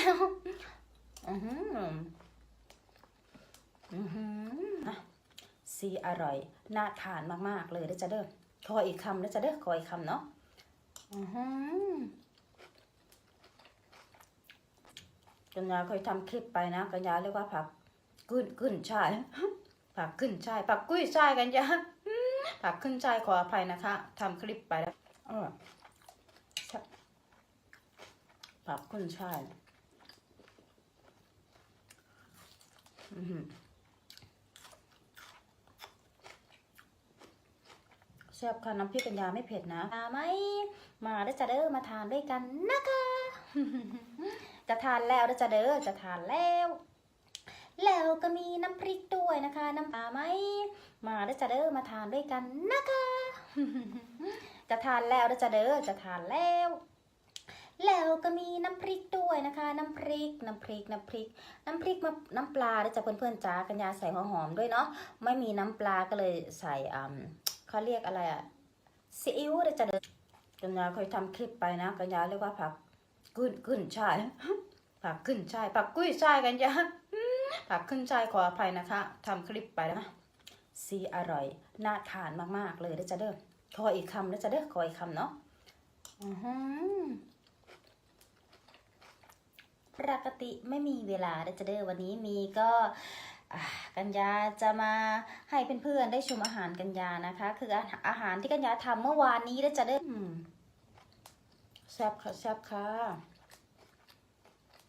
แล้วอือหืออือหืออะสีอร่อย น่าทานมากๆเลยเด้อจ้ะเด้อขออีกคำนะจ๊ะเด้อขออีกคำเนาะอือหือกัญญาเคยทำคลิปไปนะกัญญาเรียกว่าผักกุ้นกุ้นช่ายผักขึ้นช่ายผักกุ้ยช่ายกันยาผักขึ้นช่ายขออภัยนะคะทำคลิปไปแล้วผักขึ้นช่ายอือหือ แซ่บค่ะน้ำพริกกัญญาไม่เผ็ดนะมาไหมมาได้จะเด้อมาทานด้วยกันนะคะ จะทานแล้วได้จะเด้อจะทานแล้ว แล้วก็มีน้ำพริกด้วยนะคะ น้ำปลาไหมมาได้จะเด้อมาทานด้วยกันนะคะ จะทานแล้วได้จะเด้อจะทานแล้ว แล้วก็มีน้ำพริกด้วยนะคะ น้ำพริก น้ำพริก น้ำพริก น้ำพริกมาน้ำปลาด้อจ้ะเพื่อนๆจ้ากัญญาใส่หัวหอมด้วยเนาะ ไม่มีน้ำปลาก็เลยใส่อ่าเขาเรียกอะไรอะซีอิ๊วด้จ้ะเด้อกัญญาเคยทำคลิปไปนะกัญญาเรียกว่าผักกุ้นกุ้นช่ายผักขึ้นช่ายผักกุ้ยช่ายกันยาผักขึ้นช่ายขออภัยนะคะทำคลิปไปแล้วนะสีอร่อยน่าทานมากๆเลยด้จ้ะเด้อขออีกคำนะจ๊ะเด้อขออีกคำเนาะอือหือ ปกติไม่มีเวลาเด้จะเด้อวันนี้มีก็กัญญาจะมาให้เพื่อนๆได้ชมอาหารกัญญานะคะ คืออาหารที่กัญญาทำเมื่อวานนี้เด้จะเด้อแซ่บค่ะแซ่บค่ะ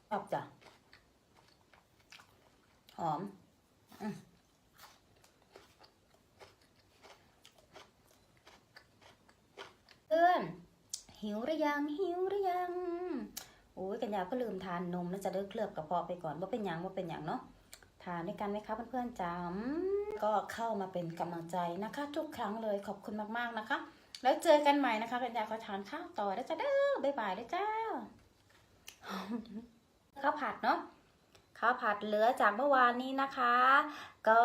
ชอบจ้ะหอมเพื่อนหิวหรือยังหิวหรือยัง อ้ยกัญญาก็ลืมทานนมแล้วจะเลิกเคลือบกระเพาะไปก่อนว่าเป็นหยังว่าเป็นหยังเนาะทานด้วยกันไหมคะเพื่อนๆจำก็เข้ามาเป็นกำลังใจนะคะ ทุกครั้งเลยขอบคุณมากๆนะคะ แล้วเจอกันใหม่นะคะกัญญาก็ทานข้าวต่อแล้วจ้าเด้อบ๊ายบายเลยจ้าข้าวผัดเนาะข้าวผัดเหลือจากเมื่อวานนี้นะคะ ก็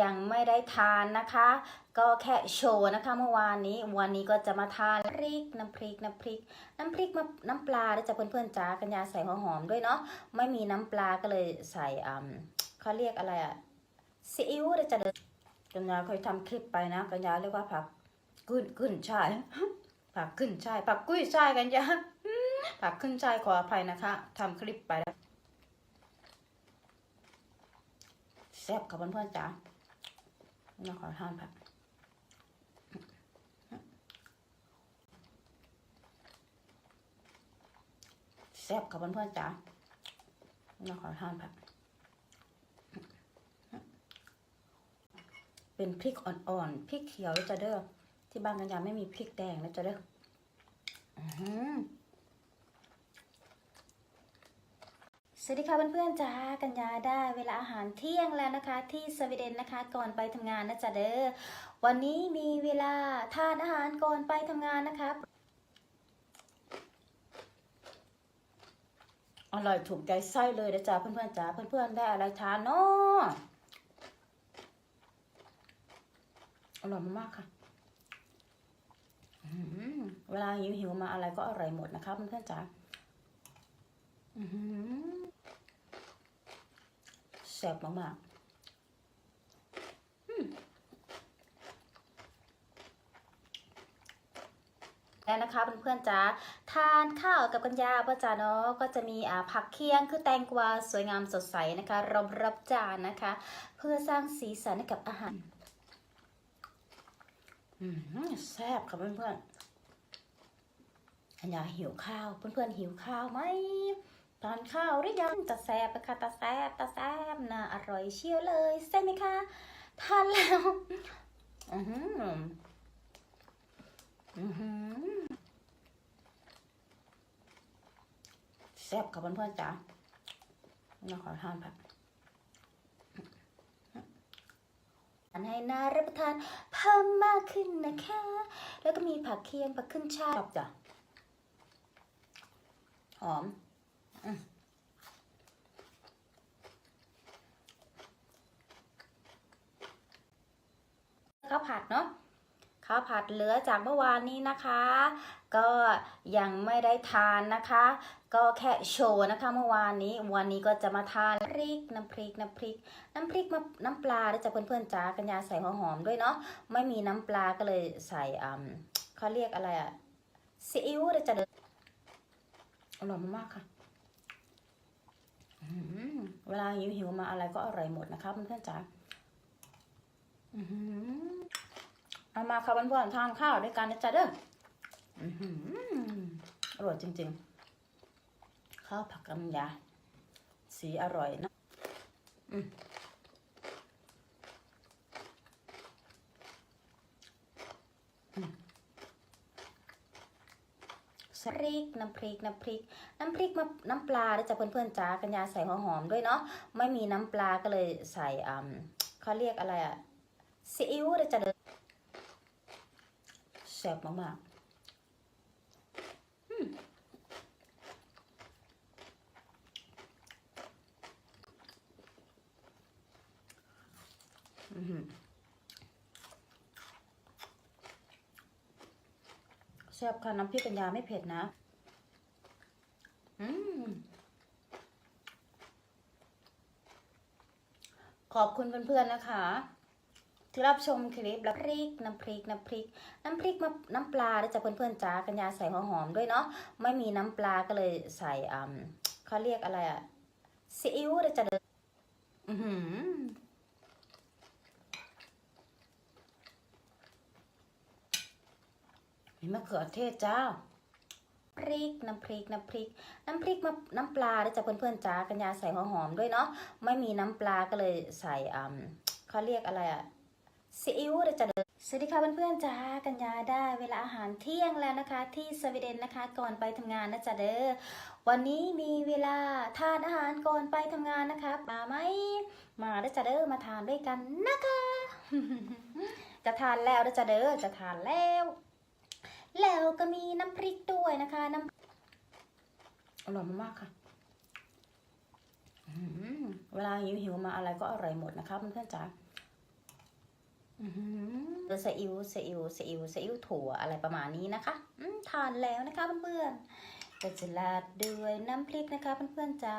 ยังไม่ได้ทานนะคะ ก็แค่โชว์นะคะเมื่อวานนี้วันนี้ก็จะมาทานพริกน้ำพริกน้ำพริก น้ำพริกมาน้ำปลาด้วยจ้ะเพื่อนๆจ้ากัญญาใส่หัวหอมด้วยเนาะไม่มีน้ำปลาก็เลยใส่อ่าเขาเรียกอะไรอะซีอิ๊วด้วยจ้ะเด้อกัญญาเคยทำคลิปไปนะกัญญาเรียกว่าผักกุ้นกุ้นใช่ผักขึ้นใช่ผักกุ้ยใช่กันยาผักขึ้นใช่ขออภัยนะคะทำคลิปไปแล้ว แซ่บกับเพื่อนๆจ้าเราขอทานผักแซ่บกับเพื่อนๆจ้าเราขอทานผักเป็นพริกอ่อนๆพริกเขียวแล้วจะเด้อที่บ้านกันยาไม่มีพริกแดงนะจะเด้ออื้อหือ สวัสดีค่ะเพื่อนๆจ้ากัญญาได้เวลาอาหารเที่ยงแล้วนะคะ ที่สวีเดนนะคะก่อนไปทำงานนะจ๊ะเด้อวันนี้มีเวลาทานอาหารก่อนไปทำงานนะคะอร่อยถูกใจไส้เลยนะจ๊ะเพื่อนๆจ้าเพื่อนๆได้อะไรทานเนาะอร่อยมากๆค่ะอื้อหือเวหิวมาอะไรก็อร่อยหมดนะคะเพื่อนๆจ้าอือหือแซ่บมากๆอืมแล้วนะคะเพื่อนๆจ้าทานข้าวกับกัญญาป้าจ๋าเนาะก็จะมีอ่าผักเคียงคือแตงกวาสวยงามสดใสนะคะรอบรับจานนะคะ เพื่อสร้างสีสันให้กับอาหารอืมแซ่บค่ะเพื่อนๆกัญญาหิวข้าว เพื่อนๆหิวข้าวไหม ทานข้าวหรือยังตาแซบนะคะตาแซบตาแซบนะอร่อยเชียวเลยใช่ไหมคะทานแล้วอือหืออือหือแซ่บกับเพื่อนๆจ้าเราขอทานผักอันให้น่ารับประทานเพิ่มมากขึ้นนะคะ แล้วก็มีผักเคียงผักขึ้นช่ายชอบจ้ะหอม ข้าวผัดเนาะข้าวผัดเหลือจากเมื่อวานนี้นะคะ ก็ยังไม่ได้ทานนะคะ ก็แค่โชว์นะคะเมื่อวานนี้วันนี้ก็จะมาทานพริกน้ำพริกน้ำพริก น้ำพริกมะน้ำปลาด้วยจ้ะเพื่อนๆจ้ากัญญาใส่หัวหอมด้วยเนาะไม่มีน้ำปลาก็เลยใส่อ่าเขาเรียกอะไรอะซีอิ๊วด้วยจ้ะเด้ออร่อยมากๆค่ะ เวลาหิวหิวๆมาอะไรก็อร่อยหมดนะคะเพื่อนๆจ้าอื้อหือเอามาค่ะเพื่อนๆทานข้าวด้วยกันนะจ๊ะเด้ออื้อหืออร่อยจริงๆ ข้าวผักกำยาสีอร่อยนะ อืมอืม สริกน้ำพริกน้ำพริก น้ำพริกมะน้ำปลาด้วยจ้ะเพื่อนๆจ้ากัญญาใส่หัวหอมด้วยเนาะไม่มีน้ำปลาก็เลยใส่อ่าเขาเรียกอะไรอะซีอิ๊วด้วยจ้ะเด้อแซ่บมากๆอืมหือแซ่บค่ะน้ำพริกกัญญาไม่เผ็ดนะ อืมขอบคุณเพื่อนๆนะคะ ที่รับชมคลิปแล้วพริกน้ำพริกน้ำพริก น้ำพริกมะน้ำปลาด้วยจ้ะเพื่อนๆจ้ากัญญาใส่หัวหอมด้วยเนาะไม่มีน้ำปลาก็เลยใส่อ่าเขาเรียกอะไรอะซีอิ๊วด้วยจ้ะเด้ออือหือ มีมะเขือเทศจ้าพริกน้ำพริกน้ำพริก น้ำพริกมะน้ำปลาด้วยจ้ะเพื่อนๆจ้ากัญญาใส่หัวหอมด้วยเนาะไม่มีน้ำปลาก็เลยใส่อ่าเขาเรียกอะไรอะซีอิ๊วด้วยจ้ะเด้อสวัสดีค่ะเพื่อนๆจ้ากัญญาได้เวลาอาหารเที่ยงแล้วนะคะ ที่สวีเดนนะคะก่อนไปทำงานนะจ๊ะเด้อวันนี้มีเวลาทานอาหารก่อนไปทำงานนะคะ มาไหมมาด้วยจ้ะเด้อมาทานด้วยกันนะคะ จะทานแล้วด้วยจ้ะเด้อจะทานแล้ว แล้วก็มีน้ำพริกด้วยนะคะน้ำอร่อยมากๆค่ะเวลาหิวหิวมาอะไรก็อร่อยหมดนะคะเพื่อนๆจ๋าอื้อหือใส่อิ๊วใส่อิ๊วใส่อิ๊วใส่อิ๊วถั่วอะไรประมาณนี้นะคะทานแล้วนะคะเพื่อนๆก็จะราดด้วยน้ำพริกนะคะเพื่อนๆจ๋า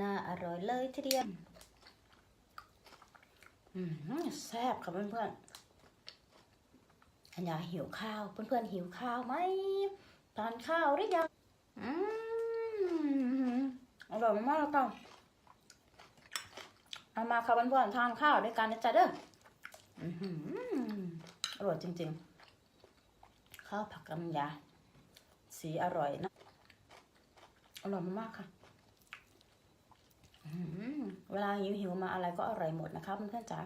น่าอร่อยเลยทีเดียวแซ่บค่ะเพื่อนๆ อันยาหิวข้าว เพื่อนๆหิวข้าวไหมทานข้าวหรือยังอืมอร่อยมากค่ะเอามาค่ะเพื่อนๆทานข้าวด้วยกันนะจ๊ะเด้ออร่อยจริงๆ ข้าวผักกำยา สีอร่อยนะ อร่อยมากค่ะเวลาหิวหิวมาอะไรก็อร่อยหมดนะคะเพื่อนๆจ๋า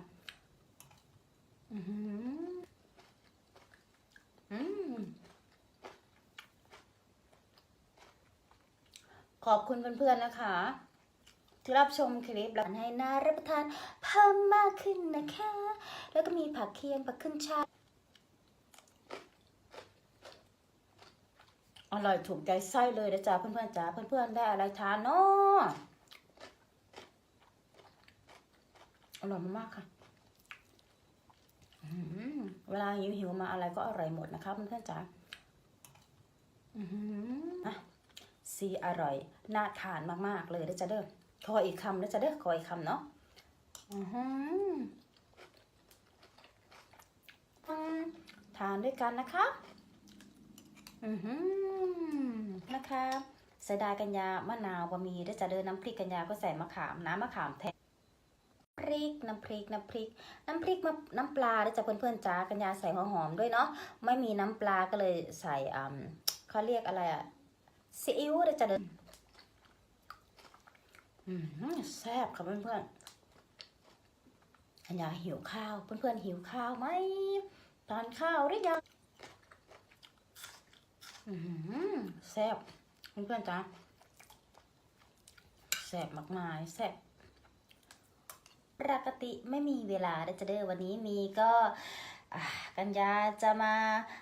อื้อหืออืม ขอบคุณเพื่อนๆนะคะ ที่รับชมคลิปแล้วให้น่ารับประทานเพิ่มมากขึ้นนะคะ แล้วก็มีผักเคียงผักขึ้นช่ายอร่อยถูกใจไส้เลยนะจ๊ะเพื่อนๆจ๋าเพื่อนๆได้อะไรทานเนาะอร่อยมากๆค่ะเวลาหิวหิวๆมาอะไรก็อร่อยหมดนะคะเพื่อนๆจ๋าอือหืออะ ซีอร่อย น่าทานมากๆเลยนะจ๊ะเด้อขออีกคำนะจ๊ะเด้อขออีกคำเนาะอือหือทานด้วยกันนะคะอือหือนะคะเสียดายกัญญามะนาวบะหมี่ด้วยจ้ะเด้อน้ำพริกกัญญาก็ใส่มะขามน้ำมะขามแทนพริกน้ำพริกน้ำพริก น้ำพริกมะน้ำปลาด้วยจ้ะเพื่อนๆจ้ากัญญาใส่หัวหอมด้วยเนาะไม่มีน้ำปลาก็เลยใส่อ่าเขาเรียกอะไรอะ ซีอิ๊วด้วยจ้ะเด้ออืมแซ่บค่ะเพื่อนๆกัญญาหิวข้าว เพื่อนๆหิวข้าวไหมทานข้าวหรือยังอืมแซ่บเพื่อนๆจ้าแซ่บมากมายแซ่บปกติไม่มีเวลาได้จะเด้อวันนี้มีก็ กัญญาจะมา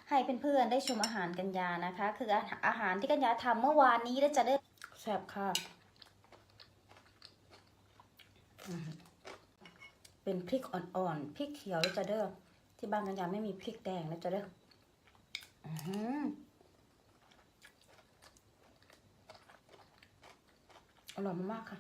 ให้เพื่อนๆได้ชมอาหารกัญญานะคะ คืออาอาหารที่กัญญาทำเมื่อวานนี้ได้จะเด้อแซ่บค่ะอืมเป็นพริกอ่อนๆพริกเขียวได้จะเด้อที่บ้านกัญญาไม่มีพริกแดงนะจ๊ะเด้ออื้อหืออร่อยมากๆค่ะ